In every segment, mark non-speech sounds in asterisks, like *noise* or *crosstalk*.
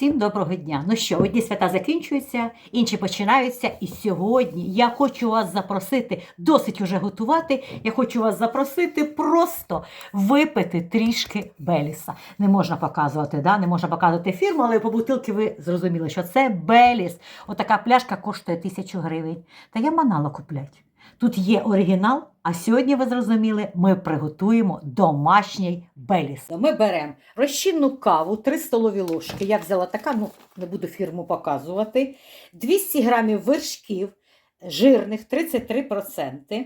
Всім доброго дня! Ну що, одні свята закінчуються, інші починаються. І сьогодні я хочу вас запросити, досить уже готувати. Я хочу вас запросити просто випити трішки Беліса. Не можна показувати, да? не можна показувати фірму, але по бутилки ви зрозуміли, що це Беліс. Отака пляшка коштує тисячу гривень. Та я манала куплять. Тут є оригінал, а сьогодні ви зрозуміли, ми приготуємо домашній беліс. Ми беремо розчинну каву, 3 столові ложки. Я взяла така, ну не буду фірму показувати. 200 грамів вершків жирних 33%.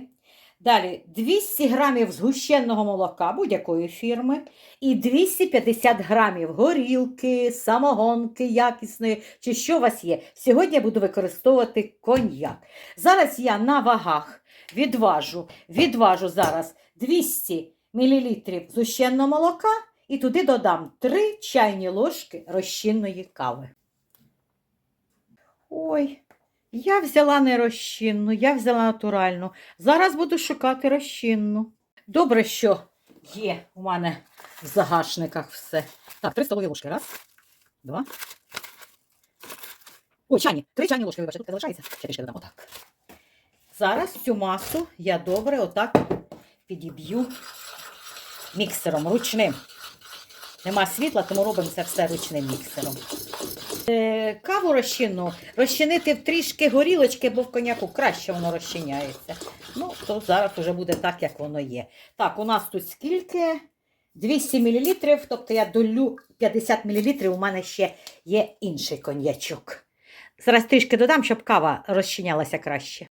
Далі 200 грамів згущеного молока будь-якої фірми. І 250 грамів горілки, самогонки якісної, чи що у вас є. Сьогодні я буду використовувати коньяк. Зараз я на вагах відважу, відважу зараз 200 мл згущеного молока і туди додам 3 чайні ложки розчинної кави. Ой, я взяла не розчинну, я взяла натуральну. Зараз буду шукати розчинну. Добре, що є у мене в загашниках все. Так, 3 столові ложки. Раз, два. Ой, чайні. Три чайні ложки, вибачте, тут залишається. Ще трішки додам. Отак. Зараз цю масу я добре отак підіб'ю міксером ручним. Нема світла, тому робимо це все ручним міксером. Е, каву розчину розчинити в трішки горілочки, бо в коняку краще воно розчиняється. Ну, то зараз вже буде так, як воно є. Так, у нас тут скільки? 200 мл, тобто я долю 50 мл, у мене ще є інший коньячок. Зараз трішки додам, щоб кава розчинялася краще.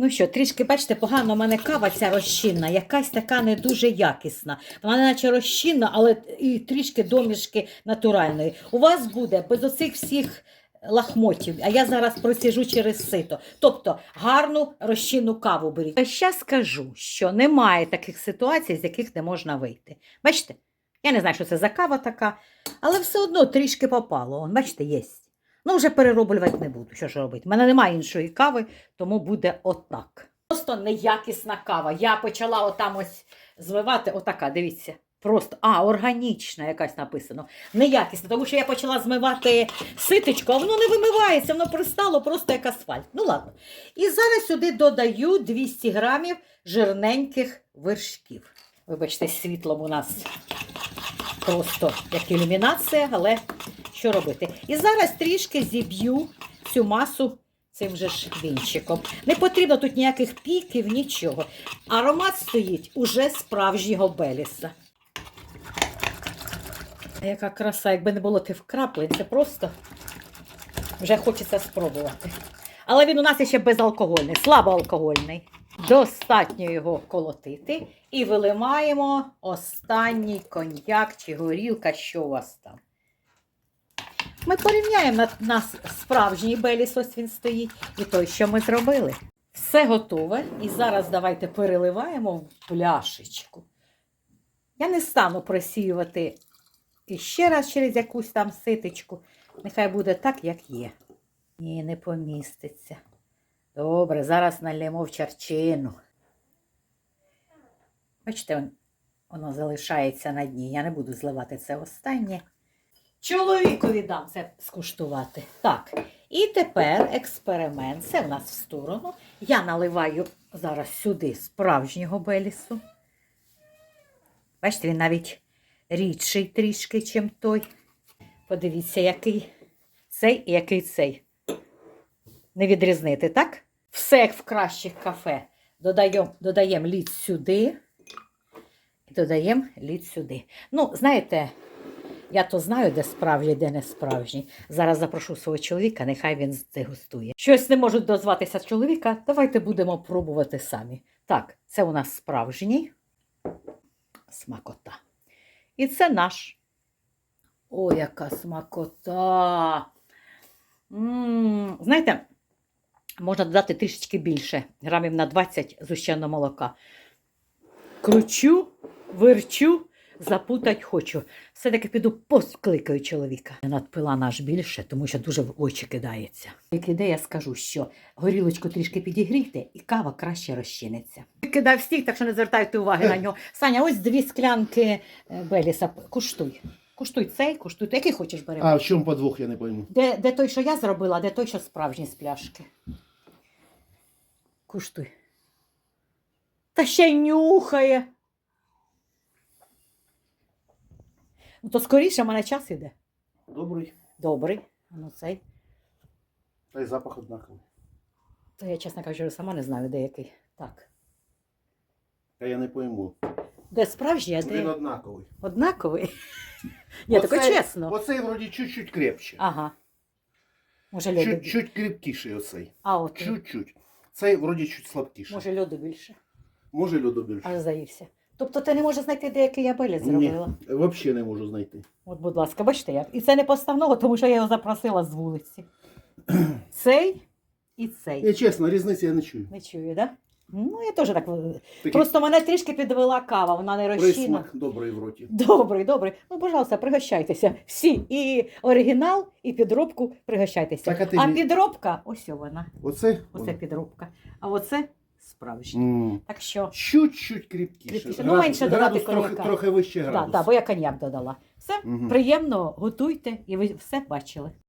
Ну що, трішки, бачите, погано у мене кава ця розчинна, якась така не дуже якісна. Вона наче розчинна, але і трішки домішки натуральної. У вас буде без оцих всіх лахмотів, а я зараз просіжу через сито. Тобто гарну розчинну каву беріть. А ще скажу, що немає таких ситуацій, з яких не можна вийти. Бачите? Я не знаю, що це за кава така, але все одно трішки попало. Бачите, є. Ну, вже перероблювати не буду. Що ж робити? У мене немає іншої кави, тому буде отак. Просто неякісна кава. Я почала отам ось змивати, отака, дивіться. Просто, а, органічна якась написано. Неякісна, тому що я почала змивати ситечко, а воно не вимивається, воно пристало просто як асфальт. Ну ладно. І зараз сюди додаю 200 грамів жирненьких вершків. Вибачте, світлом у нас просто як ілюмінація, але що робити? І зараз трішки зіб'ю цю масу цим же ж. Не потрібно тут ніяких піків, нічого. Аромат стоїть уже справжнього беліса. Яка краса, якби не було тих краплень, це просто вже хочеться спробувати. Але він у нас ще безалкогольний, слабоалкогольний. Достатньо його колотити і вилимаємо останній коньяк чи горілка, що у вас там. Ми порівняємо на нас справжній беліс, ось він стоїть, і той, що ми зробили. Все готове. І зараз давайте переливаємо в пляшечку. Я не стану просіювати іще раз через якусь там ситочку. Нехай буде так, як є. Ні, не поміститься. Добре, зараз налємо в чарчину. Бачите, воно залишається на дні. Я не буду зливати це останнє. Чоловікові дам це скуштувати. Так, і тепер експеримент. Це в нас в сторону. Я наливаю зараз сюди справжнього белісу. Бачите, він навіть рідший трішки, чим той. Подивіться, який цей і який цей. Не відрізнити, так? Все як в кращих кафе. Додаємо додаємо лід сюди. І додаємо лід сюди. Ну, знаєте, я то знаю, де справжній, де не справжній. Зараз запрошу свого чоловіка, нехай він здегустує. Щось не можуть дозватися чоловіка, давайте будемо пробувати самі. Так, це у нас справжній смакота. І це наш. О, яка смакота! м Знаєте, можна додати трішечки більше, грамів на 20 зущеного молока. Кручу, верчу, запутать хочу. Все-таки піду поскликаю чоловіка. Я надпила наш більше, тому що дуже в очі кидається. Як ідея, скажу, що горілочку трішки підігрійте і кава краще розчиниться. Кидав всіх, так що не звертайте уваги на нього. Саня, ось дві склянки е, Беліса. Куштуй. Куштуй цей, куштуй. Який хочеш бери. А в чому подвох, я не пойму. Де, де той, що я зробила, де той, що справжній з пляшки. Куштуй. Та ще й нюхає. Ну, то скоріше в мене час іде. Добрий. Добрий. А Ну цей. Та й запах однаковий. То я, чесно кажучи, сама не знаю, де який. Так. Та я не пойму. Де справжній, а Він де однаковий. однаковий? Ні, таке Оцей- чесно. Оцей вроді чуть-чуть крепче. Ага. Може, льоду. більше. Чуть-чуть крепкіший оцей. А от. Чуть-чуть. Цей вроді чуть слабкіший. Може, льоду більше. Може льоду більше? Аж заївся. Тобто ти не можеш знайти, де який я Ні, зробила. взагалі не можу знайти. От, будь ласка, бачите як. І це не поставного, тому що я його запросила з вулиці. *clears throat* Цей і цей. Я чесно, різниці я не чую. Не чую, так? Да? Ну, я теж так. Такий Просто мене трішки підвела кава, вона не присмак добрий в роті. Добрий, добрий. Ну, пожалуйста, пригощайтеся. Всі. І оригінал, і підробку пригощайтеся. Так, а ти а підробка, ось вона. Оце? Оце підробка. А оце справжня. М, Так що, Чуть-чуть кріпкіше. Кріпкіше. Ну, менше градус додати трохи, коньяка. трохи вище да, градус. да, бо я коньяк додала. Все, Мгм. приємно, готуйте, і ви все бачили.